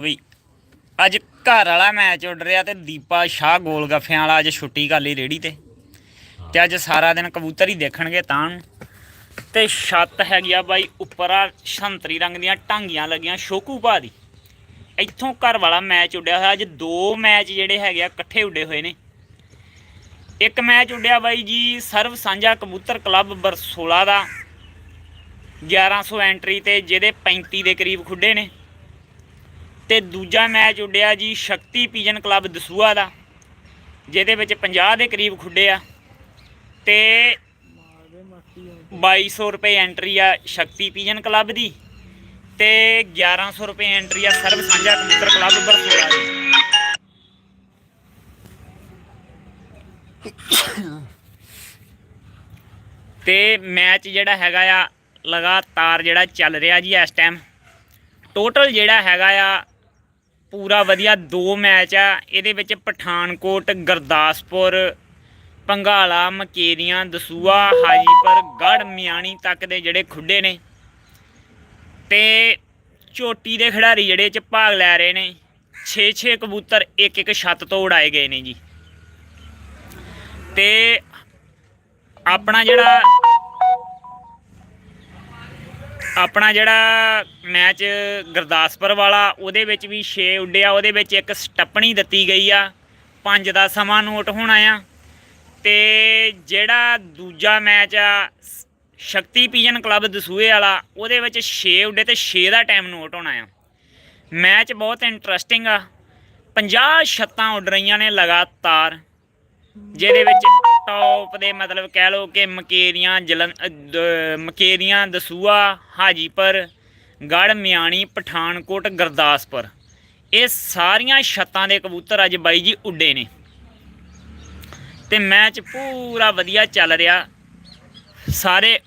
ਵੀ ਅੱਜ ਘਰ ਵਾਲਾ ਮੈਚ ਉੱਡ ਰਿਹਾ ਤੇ ਦੀਪਾ ਸ਼ਾਹ ਗੋਲ ਗੱਫਿਆਂ ਵਾਲਾ ਅੱਜ ਛੁੱਟੀ ਕਰ ਲਈ ਰੇੜੀ ਤੇ। ਤੇ ਅੱਜ ਸਾਰਾ ਦਿਨ ਕਬੂਤਰ ਹੀ ਦੇਖਣਗੇ ਤਾਂ ਨੂੰ। ਤੇ ਛੱਤ ਹੈਗੀ ਆ ਬਾਈ ਉੱਪਰ ਆ ਸੰਤਰੀ ਰੰਗ ਦੀਆਂ ਟਾਂਗੀਆਂ ਲੱਗੀਆਂ ਸ਼ੋਕੂ ਭਾ ਦੀ। ਇੱਥੋਂ ਘਰ ਵਾਲਾ ਮੈਚ ਉੱਡਿਆ ਹੋਇਆ, ਅੱਜ ਦੋ ਮੈਚ ਜਿਹੜੇ ਹੈਗੇ ਆ ਇਕੱਠੇ ਉੱਡੇ ਹੋਏ ਨੇ। ਇੱਕ ਮੈਚ ਉੱਡਿਆ ਬਾਈ ਜੀ ਸਰਵ ਸਾਂਝਾ ਕਬੂਤਰ ਕਲੱਬ ਬਰਸੋਲਾ ਦਾ। 1100 ਐਂਟਰੀ ਤੇ ਜਿਹਦੇ 35 ਦੇ ਕਰੀਬ ਖੁੱਡੇ ਨੇ। ਤੇ ਦੂਜਾ ਮੈਚ ਉੱਡਿਆ ਜੀ ਸ਼ਕਤੀ ਪੀਜਨ ਕਲੱਬ ਦਸੂਆ ਦਾ, ਜਿਹਦੇ ਵਿੱਚ 50 ਦੇ ਕਰੀਬ ਖੁੱਡੇ ਆ ਤੇ 2200 ਰੁਪਏ ਐਂਟਰੀ ਆ ਸ਼ਕਤੀ ਪੀਜਨ ਕਲੱਬ ਦੀ ਤੇ 1100 ਰੁਪਏ ਐਂਟਰੀ ਆ ਸਰਬ ਸਾਂਝਾ ਕਬੂਤਰ ਕਲੱਬ ਬਰਸੋਲਾ ਦੀ। ਤੇ ਮੈਚ ਜਿਹੜਾ ਹੈਗਾ ਆ ਲਗਾਤਾਰ ਜਿਹੜਾ ਚੱਲ ਰਿਹਾ ਜੀ ਇਸ ਟਾਈਮ ਟੋਟਲ ਜਿਹੜਾ ਹੈਗਾ ਆ ਪੂਰਾ ਵਧੀਆ ਦੋ ਮੈਚ ਆ। ਇਹਦੇ ਵਿੱਚ ਪਠਾਨਕੋਟ, ਗੁਰਦਾਸਪੁਰ, ਪੰਗਾਲਾ, ਮਕੇਰੀਆਂ ਦਸੂਆ ਹਾਜੀਪੁਰ ਗੜ ਮਿਆਣੀ ਤੱਕ ਦੇ ਜਿਹੜੇ ਖੁੱਡੇ ਨੇ। ਤੇ ਚੋਟੀ ਦੇ ਖਿਡਾਰੀ ਜਿਹੜੇ ਚ ਭਾਗ ਲੈ ਰਹੇ ਨੇ। 6-6 ਕਬੂਤਰ ਇੱਕ ਇੱਕ ਛੱਤ ਤੋਂ ਉਡਾਏ ਗਏ ਨੇ ਜੀ। ਤੇ ਆਪਣਾ ਜਿਹੜਾ ਆਪਣਾ ਜਿਹੜਾ ਮੈਚ ਗੁਰਦਾਸਪੁਰ ਵਾਲਾ, ਉਹਦੇ ਵਿੱਚ ਵੀ 6 ਉੱਡਿਆ ਉਹਦੇ ਵਿੱਚ ਇੱਕ ਸਟੱਪਣੀ ਦਿੱਤੀ ਗਈ ਆ। 5 ਦਾ ਸਮਾਂ ਨੋਟ ਹੋਣਾ ਆ। ਤੇ ਜਿਹੜਾ ਦੂਜਾ ਮੈਚ ਆ ਸ- ਸ਼ਕਤੀ ਪੀਜਨ ਕਲੱਬ ਦਸੂਏ ਵਾਲਾ, ਉਹਦੇ ਵਿੱਚ 6 ਉੱਡੇ ਤੇ 6 ਦਾ ਟਾਈਮ ਨੋਟ ਹੋਣਾ ਆ। ਮੈਚ ਬਹੁਤ ਇੰਟਰਸਟਿੰਗ ਆ। 50 ਛੱਤਾਂ ਉੱਡ ਰਹੀਆਂ ਨੇ ਲਗਾਤਾਰ। ਜਿਹਦੇ ਵਿੱਚ ਟੌਪ ਦੇ ਮਤਲਬ ਕਹਿ ਲਓ ਕਿ ਮਕੇਰੀਆਂ ਜਲਨ ਮਕੇਰੀਆਂ ਦਸੂਆ, ਹਾਜੀਪੁਰ ਗੜ ਮਿਆਣੀ, ਪਠਾਨਕੋਟ, ਗੁਰਦਾਸਪੁਰ। ਇਹ ਸਾਰੀਆਂ ਛੱਤਾਂ ਦੇ ਕਬੂਤਰ ਅੱਜ ਬਾਈ ਜੀ ਉੱਡੇ ਨੇ। ਤੇ ਮੈਚ ਪੂਰਾ ਵਧੀਆ ਚੱਲ ਰਿਹਾ। ਸਾਰੇ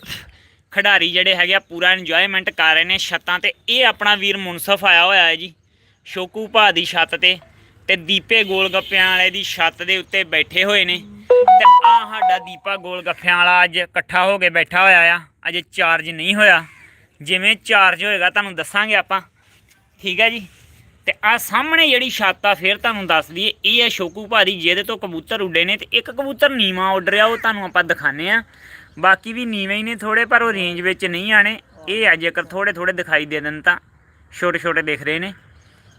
ਖਿਡਾਰੀ ਜਿਹੜੇ ਹੈਗੇ ਆ ਪੂਰਾ ਇੰਜੋਇਮੈਂਟ ਕਰ ਰਹੇ ਨੇ ਛੱਤਾਂ ਤੇ। ਇਹ ਆਪਣਾ ਵੀਰ ਮੁਨਸਫ ਆਇਆ ਹੋਇਆ ਹੈ ਜੀ, ਸ਼ੋਕੂ ਭਾ ਦੀ ਛੱਤ ਤੇ। ਤੇ ਦੀਪੇ ਗੋਲ ਗੱਪਿਆਂ ਵਾਲੇ ਦੀ ਛੱਤ ਦੇ ਉੱਤੇ ਬੈਠੇ ਹੋਏ ਨੇ। ਤੇ ਆ ਸਾਡਾ ਦੀਪਾ ਗੋਲ ਗੱਫਿਆਂ ਵਾਲਾ ਅੱਜ ਇਕੱਠਾ ਹੋ ਕੇ ਬੈਠਾ ਹੋਇਆ ਆ। ਅਜੇ ਚਾਰਜ ਨਹੀਂ ਹੋਇਆ। ਜਿਵੇਂ ਚਾਰਜ ਹੋਏਗਾ ਤੁਹਾਨੂੰ ਦੱਸਾਂਗੇ ਆਪਾਂ। ਠੀਕ ਹੈ ਜੀ? ਤੇ ਆ ਸਾਹਮਣੇ ਜਿਹੜੀ ਛੱਤ ਆ, ਫਿਰ ਤੁਹਾਨੂੰ ਦੱਸ ਦਈਏ, ਇਹ ਹੈ ਸ਼ੋਕੂ ਭਾਰੀ, ਜਿਹਦੇ ਤੋਂ ਕਬੂਤਰ ਉੱਡੇ ਨੇ ਤੇ ਇੱਕ ਕਬੂਤਰ ਨੀਵਾ ਉੱਡ ਰਿਹਾ, ਉਹ ਤੁਹਾਨੂੰ ਆਪਾਂ ਦਿਖਾਣੇ ਆ। ਬਾਕੀ ਵੀ ਨੀਵੇਂ ਹੀ ਨੇ ਥੋੜੇ ਪਰ ਉਹ ਰੇਂਜ ਵਿੱਚ ਨਹੀਂ ਆਣੇ ਇਹ ਆ ਜੇਕਰ ਥੋੜੇ ਥੋੜੇ ਦਿਖਾਈ ਦੇ ਦੇਣ ਤਾਂ। ਛੋਟੇ ਛੋਟੇ ਦਿਖ ਰਹੇ ਨੇ।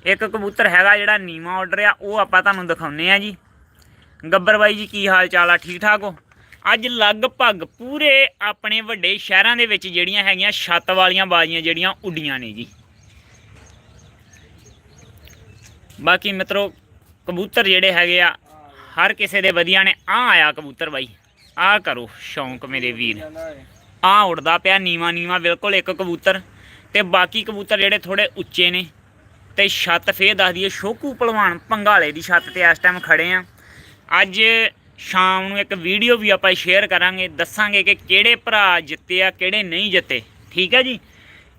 ਇੱਕ ਕਬੂਤਰ ਹੈਗਾ ਜਿਹੜਾ ਨੀਵਾ ਉੱਡ ਆ, ਉਹ ਆਪਾਂ ਤੁਹਾਨੂੰ ਦਿਖਾਉਨੇ ਆ ਜੀ। ਗੱਬਰ ਬਾਈ ਜੀ, ਕੀ ਹਾਲ ਚਾਲ ਆ? ਠੀਕ ਠਾਕ ਹੋ? ਅੱਜ ਲਗਭਗ ਪੂਰੇ ਆਪਣੇ ਵੱਡੇ ਸ਼ਹਿਰਾਂ ਦੇ ਵਿੱਚ ਜਿਹੜੀਆਂ ਹੈਗੀਆਂ, ਛੱਤ ਵਾਲੀਆਂ ਬਾਜ਼ੀਆਂ ਜਿਹੜੀਆਂ, ਉੱਡੀਆਂ ਨੇ ਜੀ। ਬਾਕੀ ਮਿੱਤਰੋ, ਕਬੂਤਰ ਜਿਹੜੇ ਹੈਗੇ ਆ, ਹਰ ਕਿਸੇ ਦੇ ਵਧੀਆ ਨੇ। ਆ ਆਇਆ ਕਬੂਤਰ ਬਾਈ। ਆ ਕਰੋ, ਸ਼ੌਂਕ ਮੇਰੇ ਵੀਰ। ਆ ਉੜਦਾ ਪਿਆ ਨੀਵਾ ਨੀਵਾ ਬਿਲਕੁਲ ਇੱਕ ਕਬੂਤਰ। ਤੇ ਬਾਕੀ ਕਬੂਤਰ ਜਿਹੜੇ ਥੋੜੇ ਉੱਚੇ ਨੇ। ਤੇ ਛੱਤ ਫੇਰ ਦੱਸ ਦਈਏ ਸ਼ੋਕੂ ਪਹਿਲਵਾਨ ਪੰਗਾਲੇ ਦੀ ਛੱਤ ਤੇ ਇਸ ਟਾਈਮ ਖੜੇ ਆ। ਅੱਜ ਸ਼ਾਮ ਨੂੰ ਇੱਕ ਵੀਡੀਓ ਵੀ ਆਪਾਂ ਸ਼ੇਅਰ ਕਰਾਂਗੇ, ਦੱਸਾਂਗੇ ਕਿ ਕਿਹੜੇ ਭਰਾ ਜਿੱਤੇ ਆ, ਕਿਹੜੇ ਨਹੀਂ ਜਿੱਤੇ। ਠੀਕ ਹੈ ਜੀ?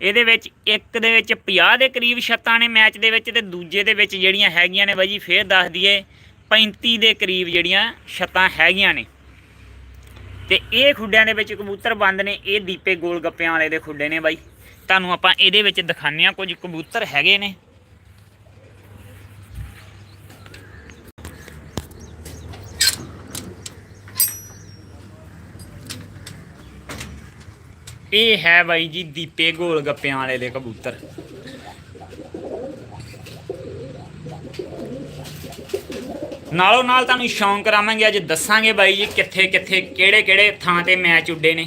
ਇਹਦੇ ਵਿੱਚ ਇੱਕ ਦੇ ਵਿੱਚ 50 ਦੇ ਕਰੀਬ ਛੱਤਾਂ ਨੇ ਮੈਚ ਦੇ ਵਿੱਚ ਤੇ ਦੂਜੇ ਦੇ ਵਿੱਚ ਜਿਹੜੀਆਂ ਹੈਗੀਆਂ ਨੇ ਬਾਈ ਜੀ, ਫੇਰ ਦੱਸ ਦਈਏ 35 ਦੇ ਕਰੀਬ ਜਿਹੜੀਆਂ ਛੱਤਾਂ ਹੈਗੀਆਂ ਨੇ। ਤੇ ਇਹ ਖੁੱਡਿਆਂ ਦੇ ਵਿੱਚ ਕਬੂਤਰ ਬੰਦ ਨੇ, ਇਹ ਦੀਪੇ ਗੋਲ ਗੱਪਿਆਂ ਵਾਲੇ ਦੇ ਖੁੱਡੇ ਨੇ ਬਾਈ। ਤੁਹਾਨੂੰ ਆਪਾਂ ਇਹਦੇ ਵਿੱਚ ਦਿਖਾਉਂਦੇ ਆ, ਕੁਝ ਕਬੂਤਰ ਹੈਗੇ ਨੇ। ਇਹ ਹੈ ਬਾਈ ਜੀ ਦੀਪੇ ਗੋਲ ਗੱਪਿਆਂ ਵਾਲੇ ਦੇ ਕਬੂਤਰ। ਨਾਲੋਂ ਨਾਲ ਤੁਹਾਨੂੰ ਸ਼ੌਂਕ ਕਰਾਵਾਂਗੇ, ਅੱਜ ਦੱਸਾਂਗੇ ਬਾਈ ਜੀ ਕਿੱਥੇ ਕਿੱਥੇ ਕਿਹੜੇ ਕਿਹੜੇ ਥਾਂ ਤੇ ਮੈਚ ਉੱਡੇ ਨੇ।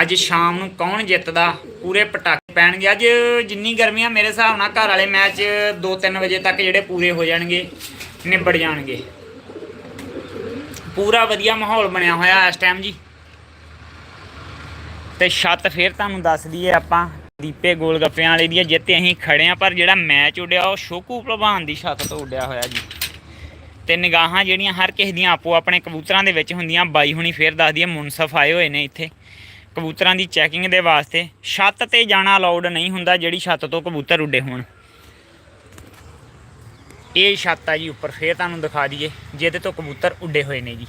ਅੱਜ ਸ਼ਾਮ ਨੂੰ ਕੌਣ ਜਿੱਤਦਾ, ਪੂਰੇ ਪਟਾਕੇ ਪੈਣਗੇ। ਅੱਜ ਜਿੰਨੀ ਗਰਮੀ ਆ, ਮੇਰੇ ਹਿਸਾਬ ਨਾਲ ਘਰ ਵਾਲੇ ਮੈਚ 2-3 ਵਜੇ ਤੱਕ ਜਿਹੜੇ ਪੂਰੇ ਹੋ ਜਾਣਗੇ, ਨਿਬੜ ਜਾਣਗੇ। ਪੂਰਾ ਵਧੀਆ ਮਾਹੌਲ ਬਣਿਆ ਹੋਇਆ ਇਸ ਟਾਈਮ ਜੀ। ਤੇ ਛੱਤ ਫੇਰ ਤੁਹਾਨੂੰ ਦੱਸ ਦਈਏ ਆਪਾਂ ਦੀਪੇ ਗੋਲ ਗੱਪਿਆਂ ਵਾਲੇ ਦੀ ਆ, ਜਿੱਤੇ ਅਸੀਂ ਖੜੇ ਆ ਪਰ ਜਿਹੜਾ ਮੈਚ ਉੱਡਿਆ ਉਹ ਸ਼ੋਕੂ ਭਲਵਾਨ ਦੀ ਛੱਤ ਤੋਂ ਉੱਡਿਆ ਹੋਇਆ ਜੀ। ਤੇ ਨਿਗਾਹਾਂ ਜਿਹੜੀਆਂ ਹਰ ਕਿਸੇ ਦੀਆਂ ਆਪੋ ਆਪਣੇ ਕਬੂਤਰਾਂ ਦੇ ਵਿੱਚ ਹੁੰਦੀਆਂ ਬਾਈ ਹੁਣੀ ਫੇਰ ਦੱਸ ਦਈਏ ਮੁਨਸਫ ਆਏ ਹੋਏ ਨੇ ਇੱਥੇ। ਕਬੂਤਰਾਂ ਦੀ ਚੈਕਿੰਗ ਦੇ ਵਾਸਤੇ ਛੱਤ ਤੇ ਜਾਣਾ ਅਲਾਉਡ ਨਹੀਂ ਹੁੰਦਾ ਜਿਹੜੀ ਛੱਤ ਤੋਂ ਕਬੂਤਰ ਉੱਡੇ ਹੋਣ। ਇਹ ਛੱਤ ਆ ਜੀ ਉੱਪਰ ਫੇਰ ਤੁਹਾਨੂੰ ਦਿਖਾ ਦਈਏ ਜਿਹਦੇ ਤੋਂ ਕਬੂਤਰ ਉੱਡੇ ਹੋਏ ਨੇ ਜੀ।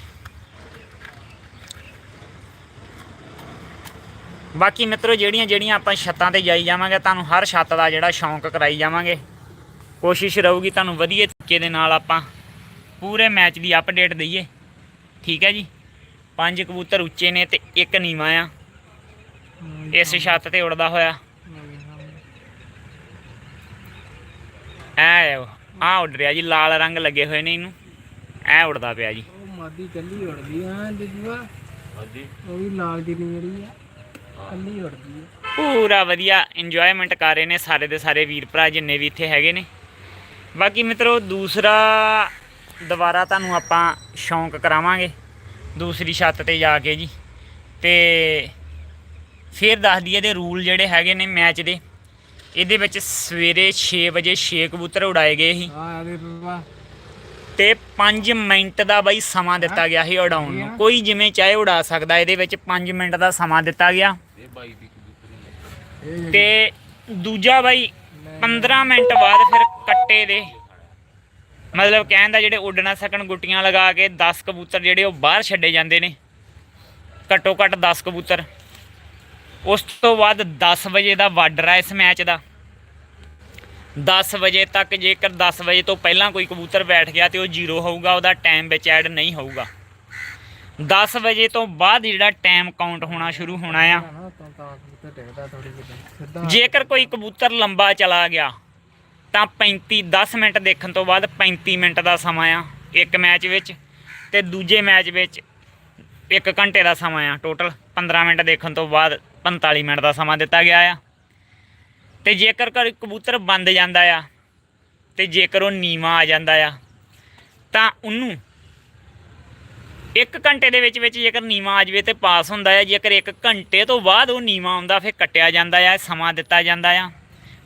ਬਾਕੀ ਮਿੱਤਰੋ ਜਿਹੜੀਆਂ ਜਿਹੜੀਆਂ ਆਪਾਂ ਛੱਤਾਂ ਤੇ ਜਾਈ ਜਾਵਾਂਗੇ ਤੁਹਾਨੂੰ ਹਰ ਛੱਤ ਦਾ ਜਿਹੜਾ ਸ਼ੌਂਕ ਕਰਾਈ ਜਾਵਾਂਗੇ। ਕੋਸ਼ਿਸ਼ ਰਹੂਗੀ ਤੁਹਾਨੂੰ ਵਧੀਆ ਤਰੀਕੇ ਦੇ ਨਾਲ ਆਪਾਂ ਪੂਰੇ ਮੈਚ ਦੀ ਅਪਡੇਟ ਦਈਏ। ਠੀਕ ਹੈ ਜੀ? ਪੰਜ ਕਬੂਤਰ ਉੱਚੇ ਨੇ ਤੇ ਇੱਕ ਨੀਵਾਂ ਆ। ਇਸ ਛੱਤ ਤੇ ਉੜਦਾ ਹੋਇਆ। ਐ ਆ ਉੱਡ ਰਿਹਾ ਜੀ ਲਾਲ ਰੰਗ ਲੱਗੇ ਹੋਏ ਨੇ ਇਹਨੂੰ। ਐ ਉੜਦਾ ਪਿਆ ਜੀ। ਉਹ ਮਾਦੀ ਕੱਲੀ ਉੜਦੀ ਆ ਜਜੂਆ। ਹਾਂਜੀ। ਉਹ ਵੀ ਲਾਲ ਦੀ ਜਿਹੜੀ ਆ। ਕੱਲੀ ਉੜਦੀ ਆ ਪੂਰਾ ਵਧੀਆ ਇੰਜੋਇਮੈਂਟ ਕਰ ਰਹੇ ਨੇ ਸਾਰੇ ਦੇ ਸਾਰੇ ਵੀਰ ਭਰਾ ਜਿੰਨੇ ਵੀ ਇੱਥੇ ਹੈਗੇ ਨੇ। ਬਾਕੀ ਮਿੱਤਰੋ ਦੂਸਰਾ ਦੁਬਾਰਾ ਤੁਹਾਨੂੰ ਆਪਾਂ ਸ਼ੌਂਕ ਕਰਾਵਾਂਗੇ। ਦੂਸਰੀ ਛੱਤ ਤੇ ਜਾ ਕੇ ਜੀ। ਤੇ ਫਿਰ ਦੱਸ ਦਈਏ ਦੇ ਰੂਲ ਜਿਹੜੇ ਹੈਗੇ ਨੇ ਮੈਚ ਦੇ। ਇਹਦੇ ਵਿੱਚ ਸਵੇਰੇ 6 ਵਜੇ 6 ਕਬੂਤਰ ਉਡਾਏ ਗਏ ਸੀ। ਦੇ ਬਾਬਾ। ਤੇ 5 ਮਿੰਟ ਦਾ ਬਾਈ ਸਮਾਂ ਦਿੱਤਾ ਗਿਆ ਸੀ ਉਡਾਉਣ ਨੂੰ। ਕੋਈ ਜਿਵੇਂ ਚਾਹੇ ਉਡਾ ਸਕਦਾ ਇਹਦੇ ਵਿੱਚ 5 ਮਿੰਟ ਦਾ ਸਮਾਂ ਦਿੱਤਾ ਗਿਆ। ਇਹ ਤੇ ਦੂਜਾ ਬਾਈ 15 ਮਿੰਟ ਬਾਅਦ ਫਿਰ ਕੱਟੇ ਦੇ। ਮਤਲਬ ਕਹਿਣ ਦਾ ਜਿਹੜੇ ਉੱਡ ਨਾ ਸਕਣ ਗੁੱਟੀਆਂ ਲਗਾ ਕੇ 10 ਕਬੂਤਰ ਜਿਹੜੇ ਉਹ ਬਾਹਰ ਛੱਡੇ ਜਾਂਦੇ ਨੇ। ਘੱਟੋ ਘੱਟ 10 ਕਬੂਤਰ। ਉਸ ਤੋਂ ਬਾਅਦ 10 ਵਜੇ ਦਾ ਵਾਡਰ ਆ ਇਸ ਮੈਚ ਦਾ। 10 ਵਜੇ ਤੱਕ ਜੇਕਰ 10 ਵਜੇ ਤੋਂ ਪਹਿਲਾਂ ਕੋਈ ਕਬੂਤਰ ਬੈਠ ਗਿਆ ਤੇ ਉਹ ਜ਼ੀਰੋ ਹੋਊਗਾ, ਉਹਦਾ ਟਾਈਮ ਵਿੱਚ ਐਡ ਨਹੀਂ ਹੋਊਗਾ। 10 ਵਜੇ ਤੋਂ ਬਾਅਦ ਜਿਹੜਾ ਟਾਈਮ ਕਾਊਂਟ ਹੋਣਾ ਸ਼ੁਰੂ ਹੋਣਾ ਆ ਟਿਕਦਾ ਥੋੜੀ ਜਿਹੀ ਸਿੱਧਾ ਜੇਕਰ ਕੋਈ ਕਬੂਤਰ ਲੰਬਾ ਚਲਾ ਗਿਆ, ਤਾਂ 35 10 ਮਿੰਟ ਦੇਖਣ ਤੋਂ ਬਾਅਦ 35 ਮਿੰਟ ਦਾ ਸਮਾਂ ਆ ਇੱਕ ਮੈਚ ਵਿੱਚ ਤੇ ਦੂਜੇ ਮੈਚ ਵਿੱਚ 1 ਘੰਟੇ ਦਾ ਸਮਾਂ ਆ। ਟੋਟਲ 15 ਮਿੰਟ ਦੇਖਣ ਤੋਂ ਬਾਅਦ 45 ਮਿੰਟ ਦਾ ਸਮਾਂ ਦਿੱਤਾ ਗਿਆ ਆ। ਤੇ ਜੇਕਰ ਕੋਈ ਕਬੂਤਰ ਬੰਦ ਜਾਂਦਾ ਆ ਤੇ ਜੇਕਰ ਉਹ ਨੀਵਾ ਆ ਜਾਂਦਾ ਆ, ਤਾਂ ਉਹਨੂੰ 1 ਘੰਟੇ ਦੇ ਵਿੱਚ ਵਿੱਚ ਜੇਕਰ ਨੀਵਾ ਆ ਜਾਵੇ ਤੇ ਪਾਸ ਹੁੰਦਾ ਹੈ ਜੇਕਰ 1 ਘੰਟੇ ਤੋਂ ਬਾਅਦ ਉਹ ਨੀਵਾ ਆਉਂਦਾ, ਫਿਰ ਕੱਟਿਆ ਜਾਂਦਾ ਆ, ਸਮਾਂ ਦਿੱਤਾ ਜਾਂਦਾ ਆ।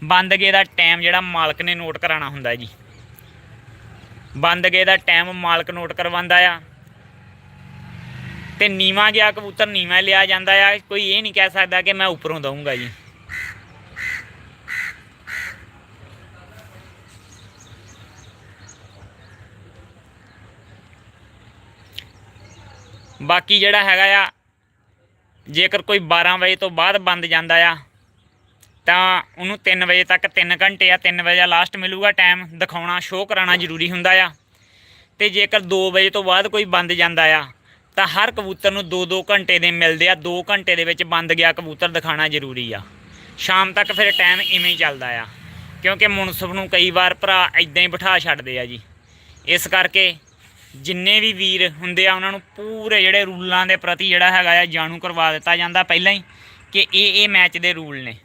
ਬੰਦ ਗਏ ਦਾ ਟਾਈਮ ਜਿਹੜਾ ਮਾਲਕ ਨੇ ਨੋਟ ਕਰਾਉਣਾ ਹੁੰਦਾ ਜੀ। ਬੰਦ ਗਏ ਦਾ ਟਾਈਮ ਮਾਲਕ ਨੋਟ ਕਰਵਾਉਂਦਾ ਆ। ਤੇ ਨੀਵਾ ਗਿਆ, ਕਬੂਤਰ ਨੀਵਾ ਲਿਆ ਜਾਂਦਾ ਆ। ਕੋਈ ਇਹ ਨਹੀਂ ਕਹਿ ਸਕਦਾ ਕਿ ਮੈਂ ਉੱਪਰੋਂ ਦਊਂਗਾ ਜੀ। ਬਾਕੀ ਜਿਹੜਾ ਹੈਗਾ ਆ, ਜੇਕਰ ਕੋਈ 12 ਵਜੇ ਤੋਂ ਬਾਅਦ ਬੰਦ ਜਾਂਦਾ ਆ, ਤਾਂ ਉਹਨੂੰ 3 ਵਜੇ ਤੱਕ 3 ਘੰਟੇ ਆ 3 ਵਜੇ ਲਾਸਟ ਮਿਲੂਗਾ ਟਾਈਮ ਦਿਖਾਉਣਾ ਸ਼ੋਅ ਕਰਾਉਣਾ ਜ਼ਰੂਰੀ ਹੁੰਦਾ ਆ। ਤੇ ਜੇਕਰ 2 ਵਜੇ ਤੋਂ ਬਾਅਦ ਕੋਈ ਬੰਦ ਜਾਂਦਾ ਆ, ਤਾਂ ਹਰ ਕਬੂਤਰ ਨੂੰ 2-2 ਘੰਟੇ ਦੇ ਮਿਲਦੇ ਆ 2 ਘੰਟੇ ਦੇ ਵਿੱਚ ਬੰਦ ਗਿਆ ਕਬੂਤਰ ਦਿਖਾਉਣਾ ਜ਼ਰੂਰੀ ਆ। ਸ਼ਾਮ ਤੱਕ ਫਿਰ ਟਾਈਮ ਇਵੇਂ ਹੀ ਚੱਲਦਾ ਆ, ਕਿਉਂਕਿ ਮੁਨਸਬ ਨੂੰ ਕਈ ਵਾਰ ਭਰਾ ਇਦਾਂ ਹੀ ਬਿਠਾ ਛੱਡਦੇ ਆ ਜੀ। ਇਸ ਕਰਕੇ ਜਿੰਨੇ ਵੀ ਵੀਰ ਹੁੰਦੇ ਆ, ਉਹਨਾਂ ਨੂੰ ਪੂਰੇ ਜਿਹੜੇ ਰੂਲਾਂ ਦੇ ਪ੍ਰਤੀ ਜਿਹੜਾ ਹੈਗਾ ਆ, ਜਾਣੂ ਕਰਵਾ ਦਿੱਤਾ ਜਾਂਦਾ ਪਹਿਲਾਂ ਹੀ ਕਿ ਇਹ ਇਹ ਮੈਚ ਦੇ ਰੂਲ ਨੇ।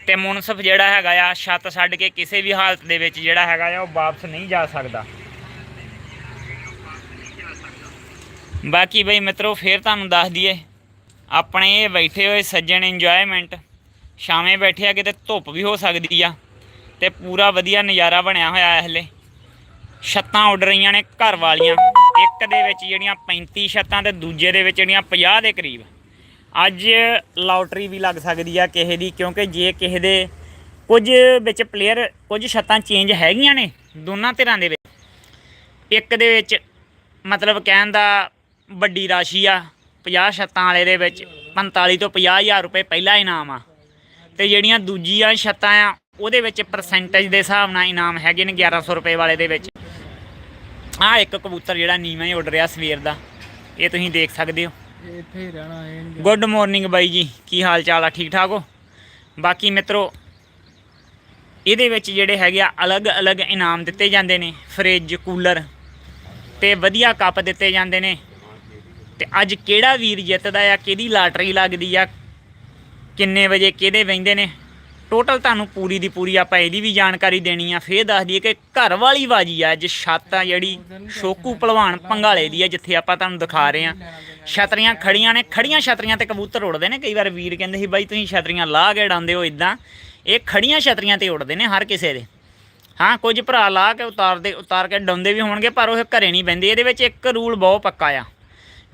ਤੇ ਮੁਨਸਫ ਜਿਹੜਾ ਹੈਗਾ ਆ, ਛੱਤ ਛੱਡ ਕੇ ਕਿਸੇ ਵੀ ਹਾਲਤ ਦੇ ਵਿੱਚ ਜਿਹੜਾ ਹੈਗਾ ਆ, ਉਹ ਵਾਪਸ ਨਹੀਂ ਜਾ ਸਕਦਾ। ਬਾਕੀ ਬਈ ਮਿੱਤਰੋ, ਫੇਰ ਤੁਹਾਨੂੰ ਦੱਸ ਦਈਏ, ਆਪਣੇ ਇਹ ਬੈਠੇ ਹੋਏ ਸੱਜਣ ਇੰਜੋਇਮੈਂਟ ਛਾਵੇਂ ਬੈਠੇ ਆ, ਕਿਤੇ ਧੁੱਪ ਵੀ ਹੋ ਸਕਦੀ ਆ, ਤੇ ਪੂਰਾ ਵਧੀਆ ਨਜ਼ਾਰਾ ਬਣਿਆ ਹੋਇਆ ਹੈ ਹਲੇ। ਛੱਤਾਂ ਉੱਡ ਰਹੀਆਂ ਨੇ ਘਰ ਵਾਲੀਆਂ। ਇੱਕ ਦੇ ਵਿੱਚ ਜਿਹੜੀਆਂ 35 ਛੱਤਾਂ ਤੇ ਦੂਜੇ ਦੇ ਵਿੱਚ ਜਿਹੜੀਆਂ 50 ਦੇ ਕਰੀਬ। ਅੱਜ ਲਾਟਰੀ ਵੀ ਲੱਗ ਸਕਦੀ ਆ ਕਿਸੇ ਦੀ, ਕਿਉਂਕਿ ਜੇ ਕਿਸੇ ਦੇ ਕੁਝ ਵਿੱਚ ਪਲੇਅਰ ਕੁਝ ਛੱਤਾਂ ਚੇਂਜ ਹੈਗੀਆਂ ਨੇ ਦੋਨਾਂ ਧਿਰਾਂ ਦੇ ਵਿੱਚ। ਇੱਕ ਦੇ ਵਿੱਚ ਮਤਲਬ ਕਹਿਣ ਦਾ ਵੱਡੀ ਰਾਸ਼ੀ ਆ 50 ਛੱਤਾਂ ਵਾਲੇ ਦੇ ਵਿੱਚ 45 ਤੋਂ 50000 ਰੁਪਏ ਪਹਿਲਾ ਇਨਾਮ ਆ। ਤੇ ਜਿਹੜੀਆਂ ਦੂਜੀਆਂ ਛੱਤਾਂ ਆ, ਉਹਦੇ ਵਿੱਚ ਪਰਸੈਂਟੇਜ ਦੇ ਹਿਸਾਬ ਨਾਲ ਇਨਾਮ ਹੈਗੇ ਨੇ 1100 ਰੁਪਏ ਵਾਲੇ ਦੇ ਵਿੱਚ। ਆ ਇੱਕ ਕਬੂਤਰ ਜਿਹੜਾ ਨੀਵਾਂ ਹੀ ਉੱਡ ਰਿਹਾ ਸਵੇਰ ਦਾ। ਇਹ ਤੁਸੀਂ ਦੇਖ ਸਕਦੇ ਹੋ। ਇੱਥੇ ਹੀ ਰਹਿਣਾ ਨਹੀਂ ਗੁੱਡ ਮਾਰਨਿੰਗ ਬਾਈ ਜੀ। ਕੀ ਹਾਲ ਚਾਲ ਆ? ਠੀਕ ਠਾਕ ਹੋ? ਬਾਕੀ ਮਿੱਤਰੋ ਇਹਦੇ ਵਿੱਚ ਜਿਹੜੇ ਹੈਗੇ ਆ ਅਲੱਗ-ਅਲੱਗ ਇਨਾਮ ਦਿੱਤੇ ਜਾਂਦੇ ਨੇ। ਫ੍ਰਿਜ ਕੂਲਰ ਤੇ ਵਧੀਆ ਕੱਪ ਦਿੱਤੇ ਜਾਂਦੇ ਨੇ। ਤੇ ਅੱਜ ਕਿਹੜਾ ਵੀਰ ਜਿੱਤਦਾ ਆ? ਕਿਹਦੀ ਲਾਟਰੀ ਲੱਗਦੀ ਆ? ਕਿੰਨੇ ਵਜੇ ਕਿਹਦੇ ਵਹਿੰਦੇ ਨੇ? ਟੋਟਲ ਤੁਹਾਨੂੰ ਪੂਰੀ ਦੀ ਪੂਰੀ ਆਪਾਂ ਇਹਦੀ ਵੀ ਜਾਣਕਾਰੀ ਦੇਣੀ ਆ। ਫੇਰ ਦੱਸ ਦਈਏ ਕਿ ਘਰ ਵਾਲੀ ਬਾਜੀ ਆ, ਅੱਜ ਛੱਤ ਆ ਜਿਹੜੀ ਸ਼ੋਕੂ ਭਲਵਾਨ ਪੰਗਾਲੇ ਦੀ ਆ, ਜਿੱਥੇ ਆਪਾਂ ਤੁਹਾਨੂੰ ਦਿਖਾ ਰਹੇ ਆ। ਛਤਰੀਆਂ ਖੜੀਆਂ ਨੇ, ਖੜੀਆਂ ਛਤਰੀਆਂ ਤੇ ਕਬੂਤਰ ਉੜਦੇ ਨੇ। ਕਈ ਵਾਰ ਵੀਰ ਕਹਿੰਦੇ ਸੀ, ਬਾਈ ਤੁਸੀਂ ਛਤਰੀਆਂ ਲਾ ਕੇ ਡਾਂਦੇ ਹੋ ਇਦਾਂ ਇਹ ਖੜੀਆਂ ਛਤਰੀਆਂ ਤੇ ਉੜਦੇ ਨੇ ਹਰ ਕਿਸੇ ਦੇ। ਹਾਂ, ਕੁਝ ਭਰਾ ਲਾ ਕੇ ਉਤਾਰਦੇ, ਉਤਾਰ ਕੇ ਡਾਉਂਦੇ ਵੀ ਹੋਣਗੇ, ਪਰ ਉਹ ਘਰੇ ਨਹੀਂ ਬੈੰਦੇ ਇਹਦੇ ਵਿੱਚ ਇੱਕ ਰੂਲ ਬਹੁਤ ਪੱਕਾ ਆ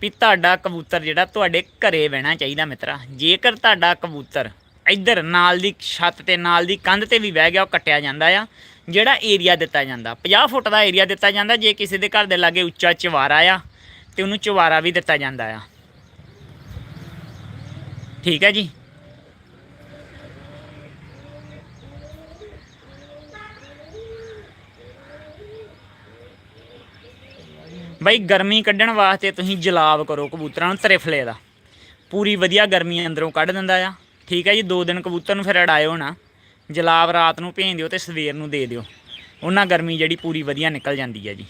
ਵੀ ਤੁਹਾਡਾ ਕਬੂਤਰ ਜਿਹੜਾ ਤੁਹਾਡੇ ਘਰੇ ਬਹਿਣਾ ਚਾਹੀਦਾ ਮਿੱਤਰਾ। ਜੇਕਰ ਤੁਹਾਡਾ ਕਬੂਤਰ ਇੱਧਰ ਨਾਲ ਦੀ ਛੱਤ ਤੇ ਨਾਲ ਦੀ ਕੰਧ ਤੇ ਵੀ ਵਹਿ ਗਿਆ, ਉਹ ਕੱਟਿਆ ਜਾਂਦਾ ਆ, ਜਿਹੜਾ ਏਰੀਆ ਦਿੱਤਾ ਜਾਂਦਾ। 50 ਫੁੱਟ ਦਾ ਏਰੀਆ ਦਿੱਤਾ ਜਾਂਦਾ, ਜੇ ਕਿਸੇ ਦੇ ਘਰ ਦੇ ਲਾਗੇ ਉੱਚਾ ਚਵਾਰਾ ਆ, ਤੇ ਉਹਨੂੰ ਚਵਾਰਾ ਵੀ ਦਿੱਤਾ ਜਾਂਦਾ ਆ। ਠੀਕ ਹੈ ਜੀ? ਬਈ ਗਰਮੀ ਕੱਢਣ ਵਾਸਤੇ ਤੁਸੀਂ ਜਲਾਬ ਕਰੋ ਕਬੂਤਰਾਂ ਨੂੰ ਤਰੇਫਲੇ ਦਾ। ਪੂਰੀ ਵਧੀਆ ਗਰਮੀ ਅੰਦਰੋਂ ਕੱਢ ਦਿੰਦਾ ਆ। ਠੀਕ ਹੈ ਜੀ, ਦੋ ਦਿਨ ਕਬੂਤਰ ਨੂੰ ਫਿਰ ਅੜਾਇਓ ਨਾ। ਜਲਾਬ ਰਾਤ ਨੂੰ ਭੇਜ ਦਿਓ ਤੇ ਸਵੇਰ ਨੂੰ ਦੇ ਦਿਓ। ਉਹਨਾਂ ਗਰਮੀ ਜਿਹੜੀ ਪੂਰੀ ਵਧੀਆ ਨਿਕਲ ਜਾਂਦੀ ਹੈ ਜੀ।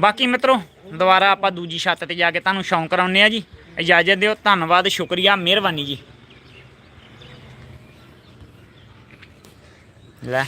ਬਾਕੀ ਮਿੱਤਰੋ, ਦੁਬਾਰਾ ਆਪਾਂ ਦੂਜੀ ਛੱਤ ਤੇ ਜਾ ਕੇ ਤੁਹਾਨੂੰ ਸ਼ੌਂਕ ਕਰਾਉਂਦੇ ਆ ਜੀ। ਇਜਾਜ਼ਤ ਦਿਓ, ਧੰਨਵਾਦ, ਸ਼ੁਕਰੀਆ, ਮਿਹਰਬਾਨੀ ਜੀ। ਲੈ।